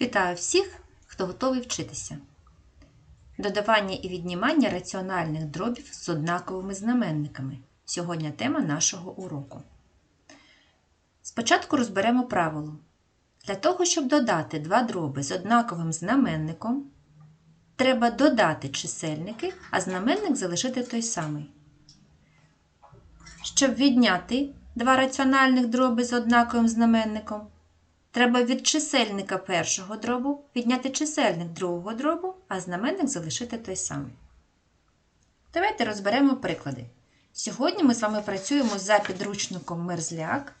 Вітаю всіх, хто готовий вчитися. Додавання і віднімання раціональних дробів з однаковими знаменниками. Сьогодні тема нашого уроку. Спочатку розберемо правило. Для того, щоб додати два дроби з однаковим знаменником, треба додати чисельники, а знаменник залишити той самий. Щоб відняти два раціональних дроби з однаковим знаменником, Треба від чисельника першого дробу відняти чисельник другого дробу, а знаменник залишити той самий. Давайте розберемо приклади. Сьогодні ми з вами працюємо за підручником Мерзляк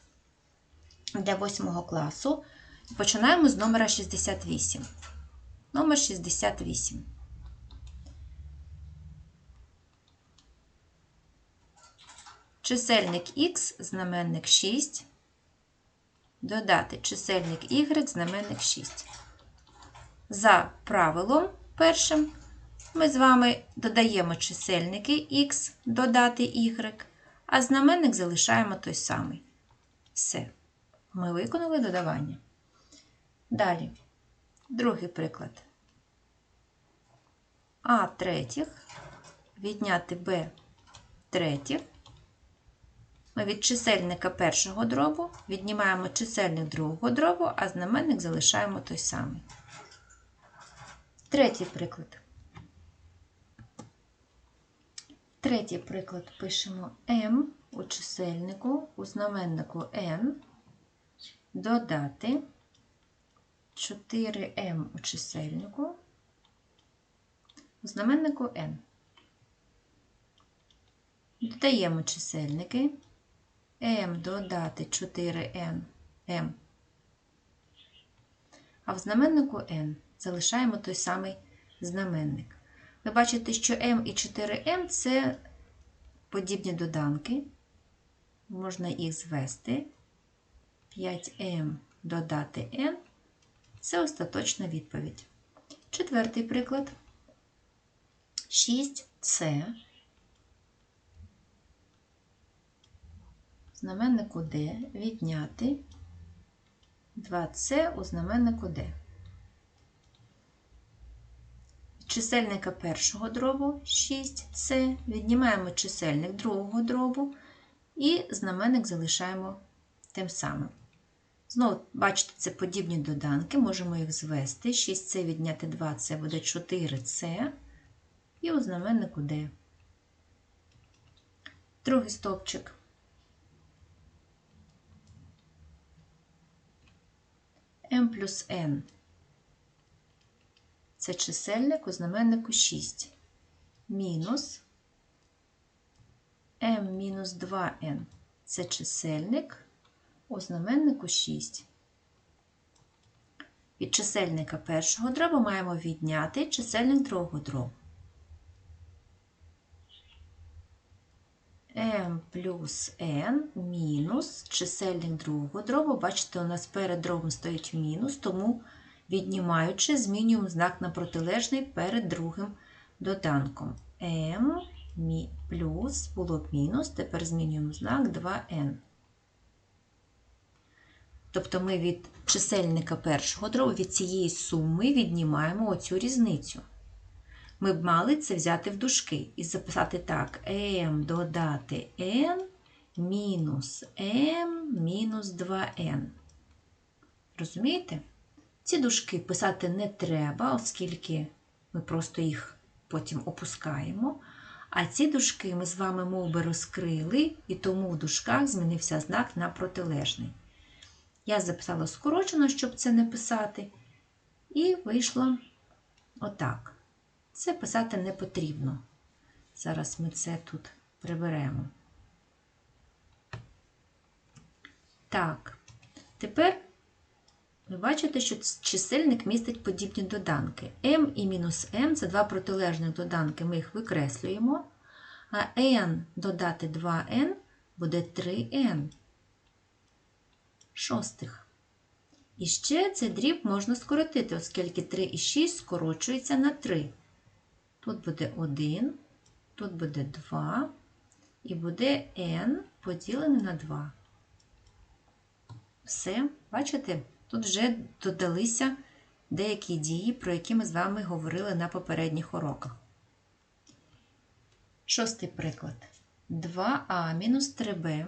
для 8 класу. Починаємо з номера 68. Номер 68. Чисельник х, знаменник 6 додати чисельник y, знаменник 6. За правилом першим ми з вами додаємо чисельники x, додати y, а знаменник залишаємо той самий. Все. Ми виконали додавання. Далі, другий приклад. А третіх відняти Б третіх. Ми від чисельника першого дробу віднімаємо чисельник другого дробу, а знаменник залишаємо той самий. Третій приклад. Третій приклад пишемо m у чисельнику, у знаменнику n, додати 4m у чисельнику, у знаменнику n. Додаємо чисельники m додати 4n m. А в знаменнику n залишаємо той самий знаменник. Ви бачите, що m і 4m це подібні доданки. Можна їх звести. 5m додати n це остаточна відповідь. Четвертий приклад. 6c знаменнику D відняти 2С у знаменнику D. Від чисельника першого дробу 6С, віднімаємо чисельник другого дробу і знаменник залишаємо тим самим. Знову, бачите, це подібні доданки, можемо їх звести. 6С відняти 2 це буде 4С і у знаменнику D. Другий стовпчик. M плюс n. Це чисельник у знаменнику 6. Мінус m мінус 2n. Це чисельник у знаменнику 6. Від чисельника першого дроба маємо відняти чисельник другого дробу. M плюс n мінус чисельник другого дробу. Бачите, у нас перед дробом стоїть мінус, тому віднімаючи, змінюємо знак на протилежний перед другим доданком. m плюс було б мінус, тепер змінюємо знак 2n. Тобто ми від чисельника першого дробу, від цієї суми віднімаємо оцю різницю ми б мали це взяти в дужки і записати так: m додати n мінус m мінус 2n. Розумієте? Ці дужки писати не треба, оскільки ми просто їх потім опускаємо. А ці дужки ми з вами мов би, розкрили, і тому в дужках змінився знак на протилежний. Я записала скорочено, щоб це не писати, і вийшло отак. Це писати не потрібно. Зараз ми це тут приберемо. Так, тепер ви бачите, що чисельник містить подібні доданки. m і мінус m це два протилежних доданки, ми їх викреслюємо. А n додати 2n буде 3n. Шостих. І ще цей дріб можна скоротити, оскільки 3 і 6 скорочується на 3. Тут буде 1, тут буде 2, і буде n поділене на 2. Все, бачите, тут вже додалися деякі дії, про які ми з вами говорили на попередніх уроках. Шостий приклад. 2а мінус 3b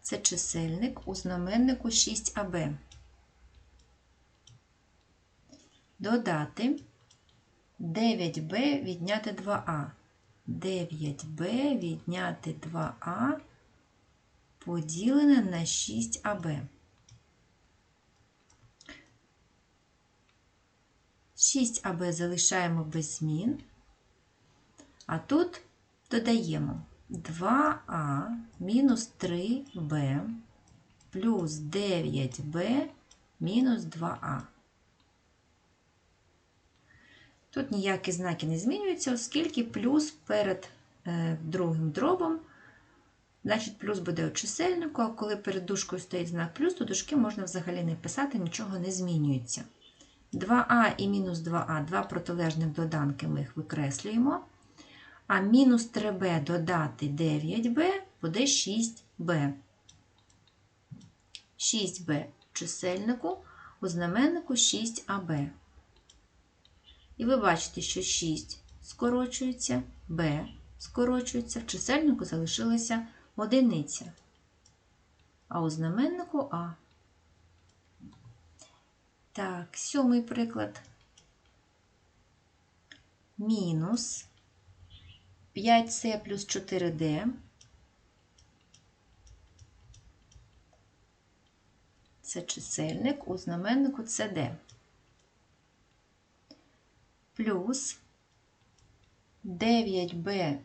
це чисельник у знаменнику 6аб. Додати 9b відняти 2а. 9b відняти 2а поділене на 6аб. 6аб залишаємо без змін. А тут додаємо 2а мінус 3b плюс 9b мінус 2а. Тут ніякі знаки не змінюються, оскільки плюс перед е, другим дробом, значить, плюс буде у чисельнику, а коли перед дужкою стоїть знак плюс, то дужки можна взагалі не писати, нічого не змінюється. 2а і мінус 2а, два протилежних доданки, ми їх викреслюємо. А мінус 3b додати 9b буде 6b. 6b в чисельнику у знаменнику 6аб. І ви бачите, що 6 скорочується, b скорочується, в чисельнику залишилася одиниця, а у знаменнику А. Так, сьомий приклад. Мінус 5c плюс 4d. Це чисельник у знаменнику CD. Плюс 9b,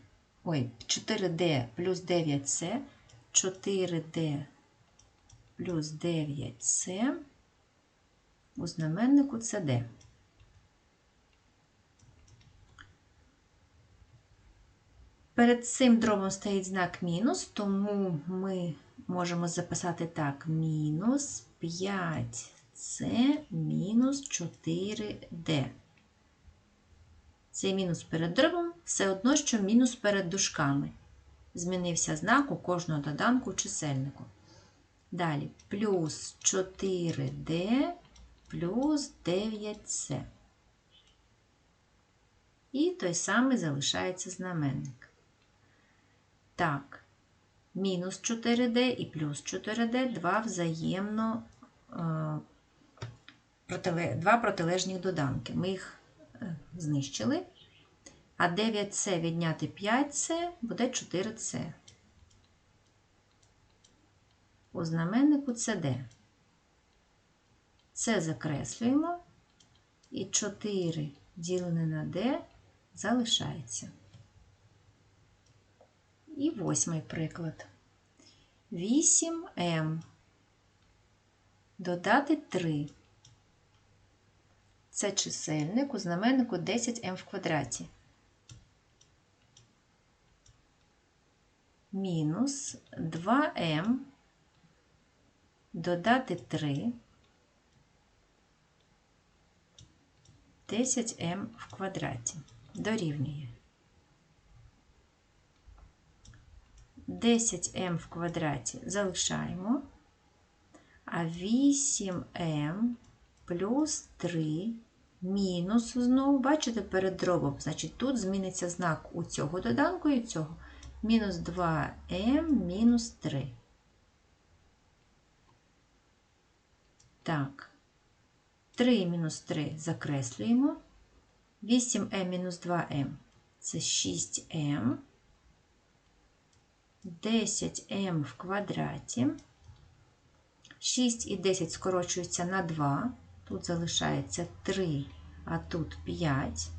ой, 4d плюс 9c, 4d плюс 9c у знаменнику CD. Перед цим дробом стоїть знак мінус, тому ми можемо записати так: мінус 5c мінус 4d. Цей мінус перед дробом все одно, що мінус перед дужками. Змінився знак у кожного доданку чисельнику. Далі плюс 4d плюс 9c. І той самий залишається знаменник. Так, мінус 4D і плюс 4D два взаємно е, два протилежні доданки. Ми їх знищили. А 9С відняти 5С буде 4С. У знаменнику це D. Це закреслюємо. І 4 ділене на D залишається. І восьмий приклад. 8М. Додати 3. Це чисельник у знаменнику 10М в квадраті. Мінус 2М. Додати 3. 10М в квадраті. Дорівнює. 10m в квадраті залишаємо, а 8m плюс 3 мінус знову, бачите, перед дробом. Значить, тут зміниться знак у цього доданку і цього. Мінус 2m мінус 3. Так, 3 мінус 3 закреслюємо. 8m мінус 2m це 6m. 10m в квадраті. 6 і 10 скорочуються на 2. Тут залишається 3, а тут 5.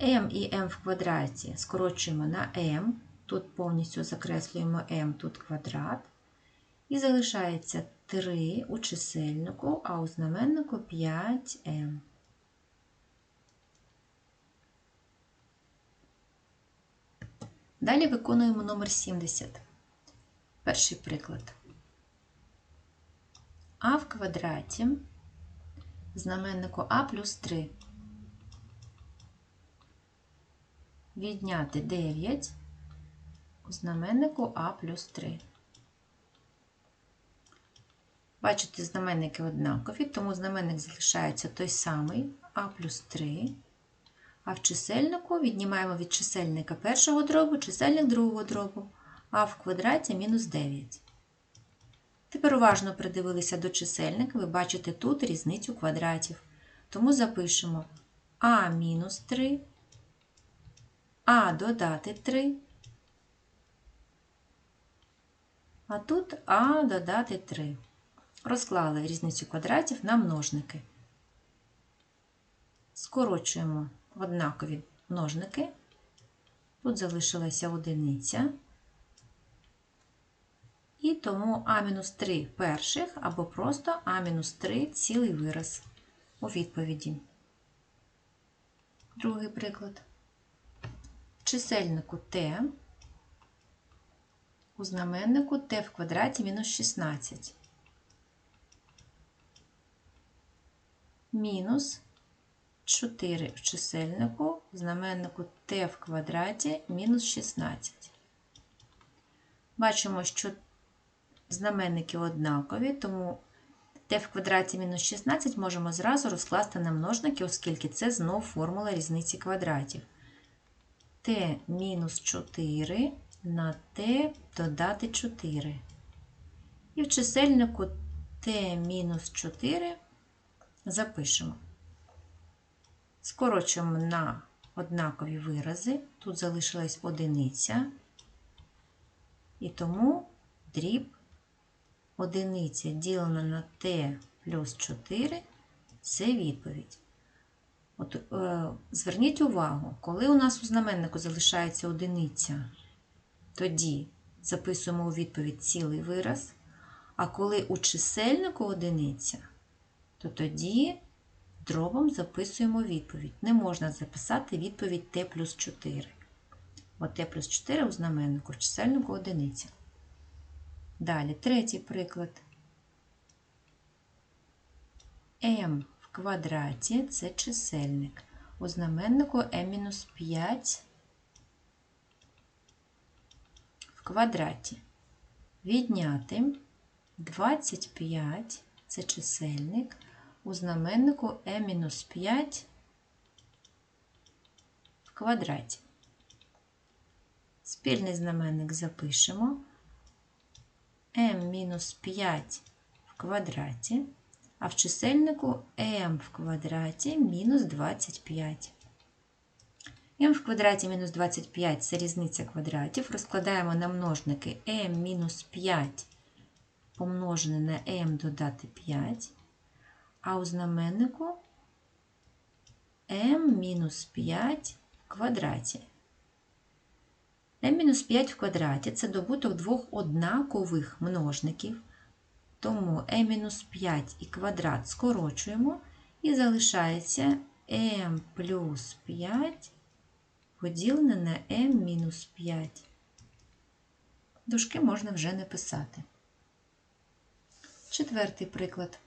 m і m в квадраті скорочуємо на m. Тут повністю закреслюємо m, тут квадрат. І залишається 3 у чисельнику, а у знаменнику 5m. Далі виконуємо номер 70. Перший приклад. А в квадраті знаменнику А плюс 3. Відняти 9 у знаменнику А плюс 3. Бачите, знаменники однакові, тому знаменник залишається той самий а плюс 3. А в чисельнику віднімаємо від чисельника першого дробу чисельник другого дробу, а в квадраті мінус 9. Тепер уважно придивилися до чисельника, ви бачите тут різницю квадратів. Тому запишемо а мінус 3, а додати 3. А тут а додати 3. Розклали різницю квадратів на множники. Скорочуємо однакові множники. Тут залишилася одиниця. І тому А-3 перших або просто А-3 цілий вираз у відповіді. Другий приклад. В чисельнику t у знаменнику t в квадраті мінус 16. Мінус 4 в чисельнику, в знаменнику t в квадраті мінус 16. Бачимо, що знаменники однакові, тому t в квадраті мінус 16 можемо зразу розкласти на множники, оскільки це знов формула різниці квадратів. t мінус 4 на t додати 4. І в чисельнику t мінус 4 запишемо. Скорочуємо на однакові вирази. Тут залишилась одиниця, і тому дріб одиниця ділена на t плюс 4 це відповідь. От, е, Зверніть увагу, коли у нас у знаменнику залишається одиниця, тоді записуємо у відповідь цілий вираз, а коли у чисельнику одиниця, то тоді дробом записуємо відповідь. Не можна записати відповідь t плюс 4. Бо t плюс 4 у знаменнику, в чисельнику одиниця. Далі, третій приклад. m в квадраті це чисельник. У знаменнику m-5 в квадраті. Відняти 25 це чисельник. У знаменнику m-5 в квадраті. Спільний знаменник запишемо m-5 в квадраті, а в чисельнику m в квадраті мінус 25. m в квадраті мінус 25 це різниця квадратів. Розкладаємо на множники m-5 помножене на m додати 5, а у знаменнику m-5 в квадраті m-5 в квадраті це добуток двох однакових множників. Тому m-5 і квадрат скорочуємо, і залишається m плюс 5 поділене на m-5. Дужки можна вже не писати. Четвертий приклад.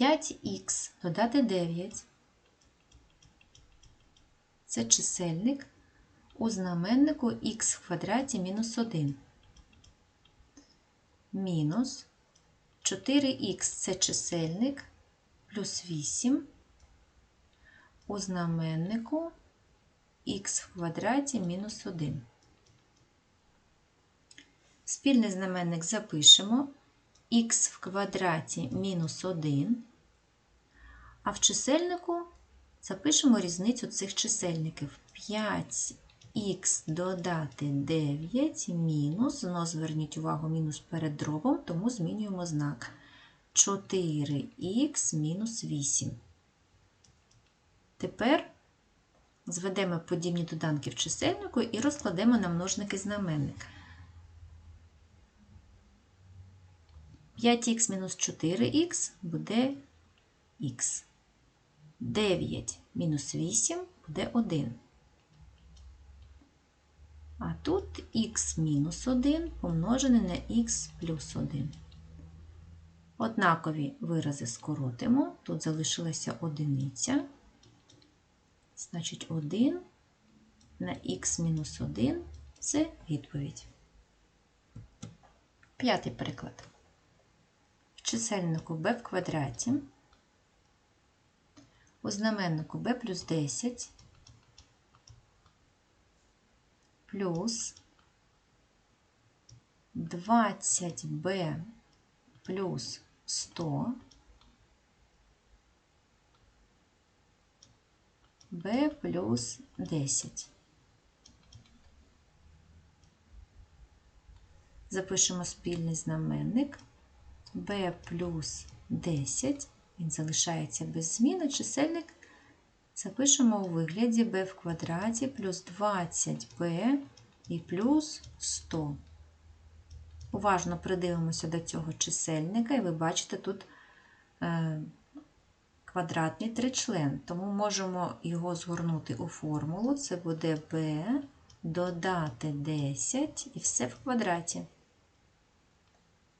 5х додати 9 це чисельник у знаменнику х в квадраті мінус 1. Мінус 4х це чисельник плюс 8 у знаменнику х в квадраті мінус 1. Спільний знаменник запишемо х в квадраті мінус 1, а в чисельнику Запишемо різницю цих чисельників. 5х додати 9 мінус, знову зверніть увагу, мінус перед дробом, тому змінюємо знак 4х мінус 8. Тепер зведемо подібні доданки в чисельнику і розкладемо на множники знаменник. 5х мінус 4х буде х. 9 мінус 8 буде 1. А тут х мінус 1 помножене на х плюс 1. Однакові вирази скоротимо. Тут залишилася одиниця. Значить, 1 на х мінус 1 це відповідь. П'ятий приклад. В чисельнику b в квадраті у знаменнику b плюс 10 плюс 20b плюс 100 b плюс 10. Запишемо спільний знаменник. B плюс 10, він залишається без зміни, чисельник запишемо у вигляді b в квадраті плюс 20b і плюс 100. Уважно придивимося до цього чисельника, і ви бачите тут е, квадратний тричлен, тому можемо його згорнути у формулу. Це буде b додати 10 і все в квадраті.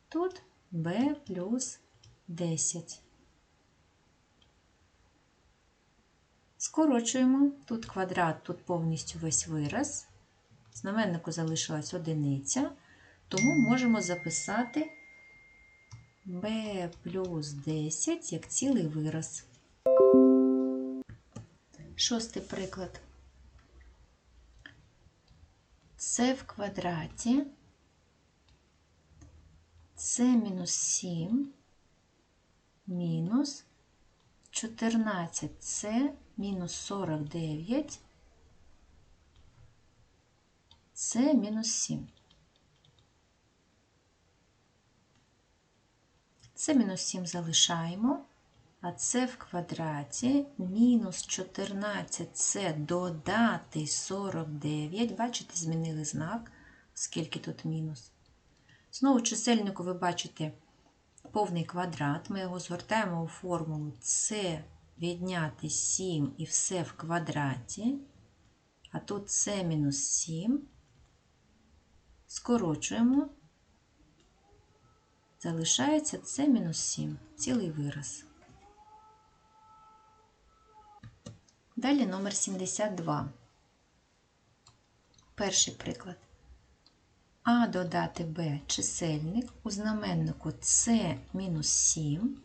Тут b плюс 10. Скорочуємо тут квадрат, тут повністю весь вираз. Знаменнику залишилась одиниця, тому можемо записати b плюс 10 як цілий вираз. Шостий приклад. Це в квадраті це мінус 7 мінус 14 це мінус 49 це мінус 7. Це мінус 7 залишаємо, а це в квадраті мінус 14 це додати 49. Бачите, змінили знак, скільки тут мінус. Знову чисельнику ви бачите повний квадрат. Ми його згортаємо у формулу С відняти 7 і все в квадраті. А тут С мінус 7. Скорочуємо. Залишається С мінус 7, цілий вираз. Далі номер 72. Перший приклад. А додати Б чисельник у знаменнику С мінус 7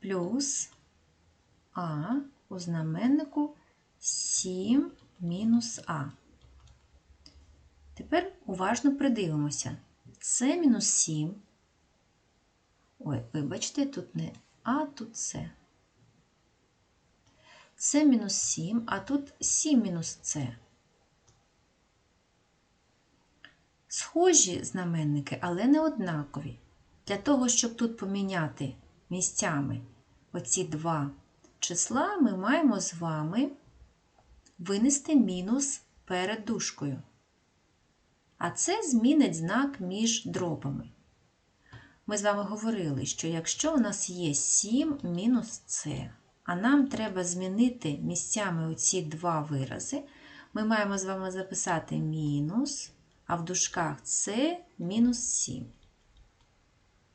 плюс А у знаменнику 7 мінус А. Тепер уважно придивимося. С мінус 7. Ой, вибачте, тут не А, тут С. С мінус 7, а тут 7 мінус С. Схожі знаменники, але не однакові. Для того, щоб тут поміняти місцями оці два числа, ми маємо з вами винести мінус перед дужкою. А це змінить знак між дробами. Ми з вами говорили, що якщо у нас є 7 мінус С, а нам треба змінити місцями оці два вирази, ми маємо з вами записати мінус а в дужках це мінус 7.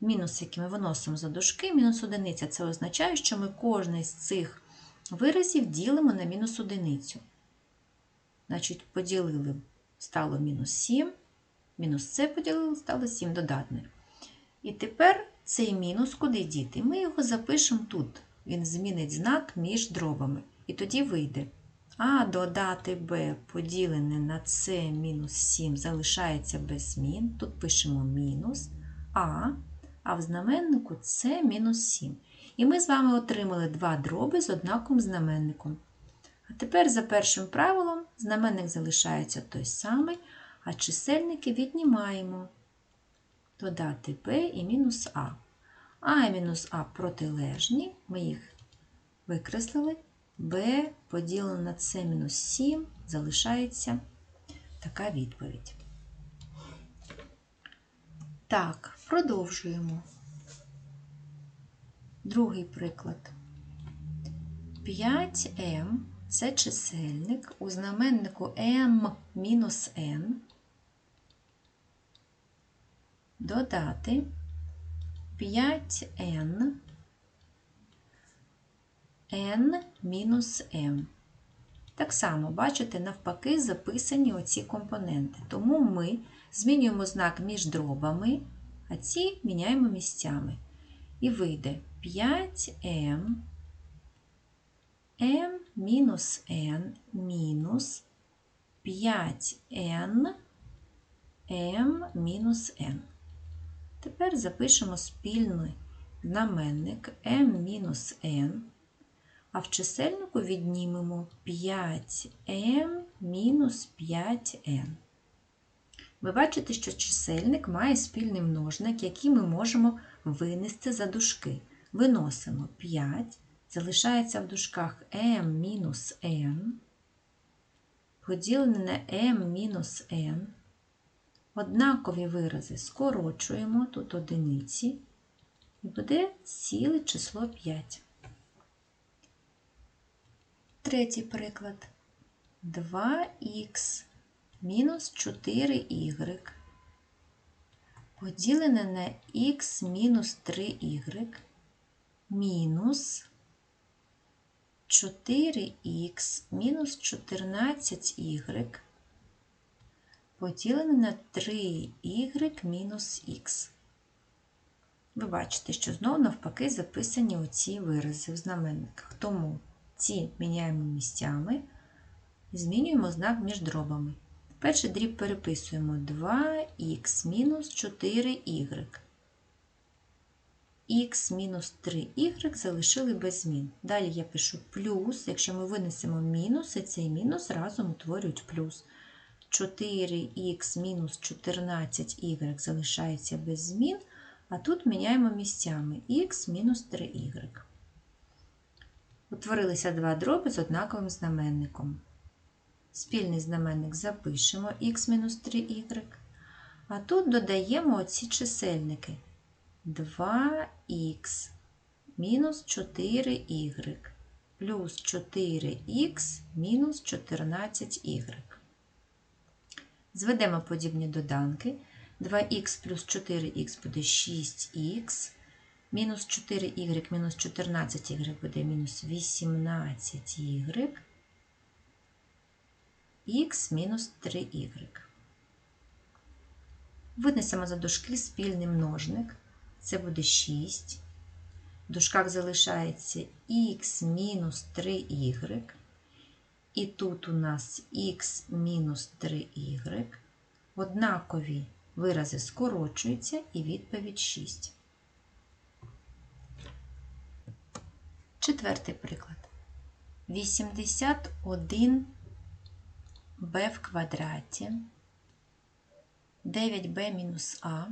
Мінус, який ми виносимо за дужки, мінус одиниця. Це означає, що ми кожний з цих виразів ділимо на мінус одиницю. Значить, поділили, стало мінус 7, мінус це поділили, стало 7 додатне. І тепер цей мінус куди діти? Ми його запишемо тут. Він змінить знак між дробами. І тоді вийде. А додати b поділене на c мінус 7 залишається без змін. Тут пишемо мінус А, а в знаменнику c мінус 7. І ми з вами отримали два дроби з однаковим знаменником. А тепер за першим правилом знаменник залишається той самий, а чисельники віднімаємо. Додати b і мінус А. А і мінус А протилежні, ми їх викреслили b поділено на c мінус 7 залишається така відповідь. Так, продовжуємо. Другий приклад. 5m це чисельник у знаменнику m мінус n. Додати 5n n мінус m. Так само, бачите, навпаки, записані оці компоненти. Тому ми змінюємо знак між дробами, а ці міняємо місцями. І вийде 5m m мінус n мінус 5n m мінус n. Тепер запишемо спільний знаменник m мінус n, а в чисельнику віднімемо 5m мінус 5n. Ви бачите, що чисельник має спільний множник, який ми можемо винести за дужки. Виносимо 5, залишається в дужках m-n, поділене на m-n. Однакові вирази скорочуємо, тут одиниці, і буде ціле число 5. Третій приклад. 2х мінус 4y поділене на х мінус 3y мінус 4х мінус 14y поділене на 3y мінус х. Ви бачите, що знову навпаки записані оці вирази в знаменниках. Тому ці міняємо місцями і змінюємо знак між дробами. Перший дріб переписуємо 2х мінус 4y. х мінус 3y залишили без змін. Далі я пишу плюс, якщо ми винесемо мінус, і цей мінус разом утворюють плюс. 4х мінус 14y залишається без змін, а тут міняємо місцями х мінус 3y. Утворилися два дроби з однаковим знаменником. Спільний знаменник запишемо х-3y, а тут додаємо оці чисельники. 2х мінус 4y плюс 4х мінус 14y. Зведемо подібні доданки. 2х плюс 4х буде 6х, мінус 4y мінус 14y буде мінус 18y х мінус 3y. Винесемо за дужки спільний множник. Це буде 6. В дужках залишається х мінус 3y. І тут у нас х мінус 3y. Однакові вирази скорочуються і відповідь 6. Четвертий приклад. 81 b в квадраті. 9b мінус а.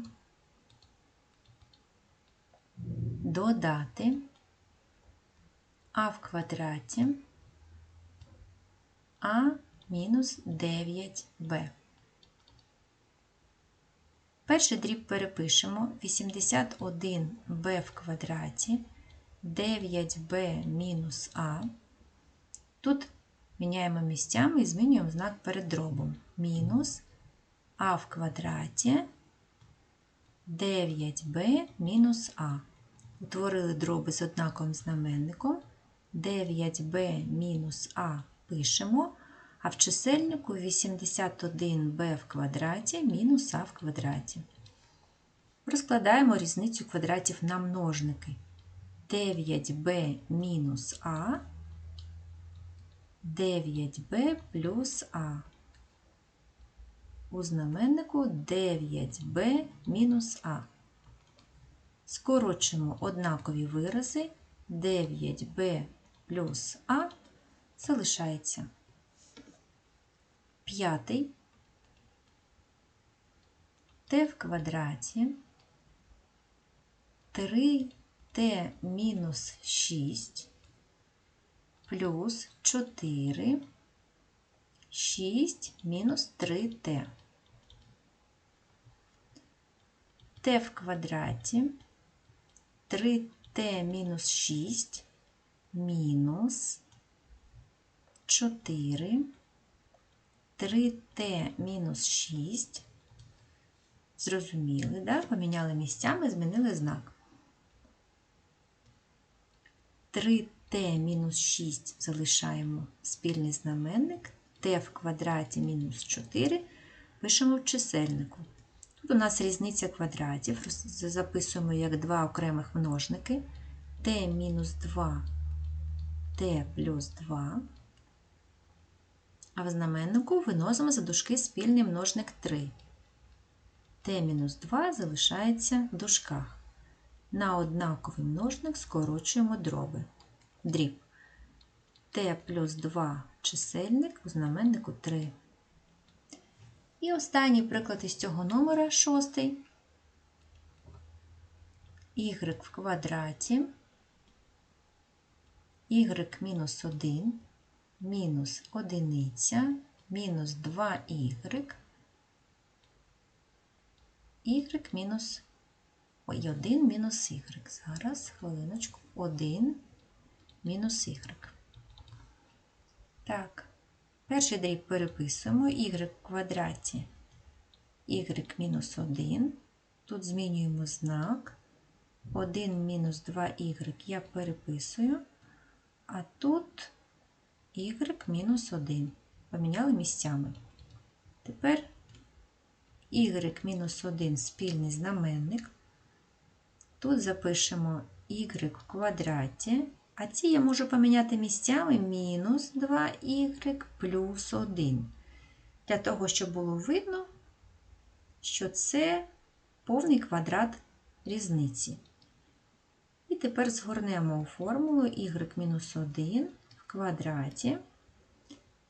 Додати. А в квадраті. А мінус 9b. Перший дріб перепишемо. 81b в квадраті. 9b мінус а. Тут Міняємо місцями і змінюємо знак перед дробом. Мінус а в квадраті 9b мінус а. Утворили дроби з однаковим знаменником. 9b мінус а пишемо, а в чисельнику 81b в квадраті мінус а в квадраті. Розкладаємо різницю квадратів на множники. 9b мінус а 9b плюс А. У знаменнику 9b мінус А. Скорочимо однакові вирази 9b плюс А залишається. П'ятий t в квадраті 3t мінус 6 плюс 4, 6 мінус 3t. t в квадраті 3t мінус 6 мінус 4, 3t мінус 6. Зрозуміли, да? поміняли місцями, змінили знак. 3 t мінус 6 залишаємо спільний знаменник, t в квадраті мінус 4 пишемо в чисельнику. Тут у нас різниця квадратів, записуємо як два окремих множники t мінус 2, t плюс 2. А в знаменнику виносимо за дужки спільний множник 3. t-2 залишається в дужках. На однаковий множник скорочуємо дроби. Дріб. t плюс 2 чисельник у знаменнику 3. І останній приклад із цього номера шостий. y в квадраті, y мінус 1 мінус одиниця мінус 2y, y мінус ой, 1 мінус y. Зараз, хвилиночку, 1 мінус y. Так, перший дріб переписуємо y в квадраті y мінус 1. Тут змінюємо знак. 1 мінус 2y я переписую, а тут y мінус 1. Поміняли місцями. Тепер y мінус 1 спільний знаменник. Тут запишемо y в квадраті, а ці я можу поміняти місцями мінус 2y плюс 1. Для того, щоб було видно, що це повний квадрат різниці. І тепер згорнемо у формулу y-1 в квадраті,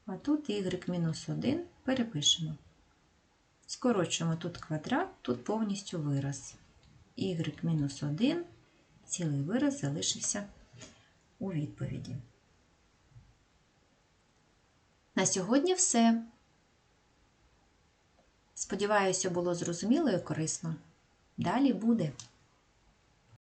а тут y-1 перепишемо. Скорочуємо тут квадрат, тут повністю вираз. y-1 цілий вираз залишився у відповіді. На сьогодні все. Сподіваюся, було зрозуміло і корисно. Далі буде.